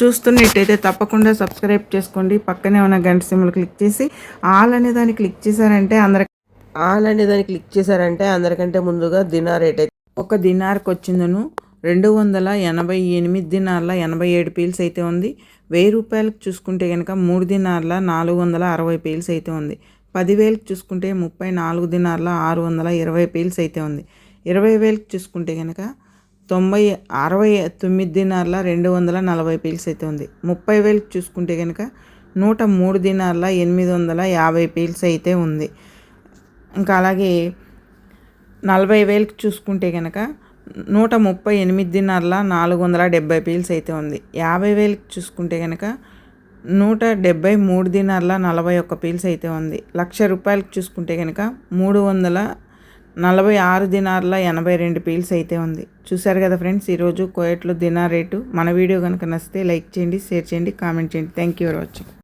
చూస్తున్నట్టయితే తప్పకుండా సబ్స్క్రైబ్ చేసుకోండి. పక్కనే ఉన్న గంట సింబల్ క్లిక్ చేసి ఆల్ అనే దాన్ని క్లిక్ చేశారంటే అందరి ఆల్ అనే దాన్ని క్లిక్ చేశారంటే అందరికంటే ముందుగా దినార్ రేట్ అయితే ఒక దినార్కి వచ్చిందను. రెండు వందల ఎనభై ఎనిమిది దినార్ల ఎనభై ఏడు పీల్స్ అయితే ఉంది. వెయ్యి రూపాయలకు చూసుకుంటే కనుక మూడు దినార్ల నాలుగు వందల అరవై పీల్స్ అయితే ఉంది. పదివేలకు చూసుకుంటే ముప్పై నాలుగు దినార్ల ఆరు వందల ఇరవై పీల్స్ అయితే ఉంది. ఇరవై వేలకు చూసుకుంటే కనుక తొంభై అరవై తొమ్మిది దినార్ల రెండు వందల నలభై పీల్స్ అయితే ఉంది. ముప్పై వేలు చూసుకుంటే కనుక నూట మూడు దినార్ల ఎనిమిది వందల యాభై పీల్స్ అయితే ఉంది. ఇంకా అలాగే నలభై వేలకు చూసుకుంటే కనుక నూట ముప్పై ఎనిమిది దినార్ల నాలుగు వందల డెబ్బై పీల్స్ అయితే ఉంది. యాభై వేలకు చూసుకుంటే కనుక నూట డెబ్బై మూడు దినార్ల నలభై ఒక్క పీల్స్ అయితే ఉంది. లక్ష రూపాయలకు చూసుకుంటే కనుక మూడు వందల నలభై ఆరు దినార్ల ఎనభై రెండు పీల్స్ అయితే ఉంది. చూశారు కదా ఫ్రెండ్స్ ఈరోజు కోయట్లో దినార్ రేటు. మన వీడియో కనుక నచ్చితే లైక్ చేయండి షేర్ చేయండి కామెంట్ చేయండి. Thank you for watching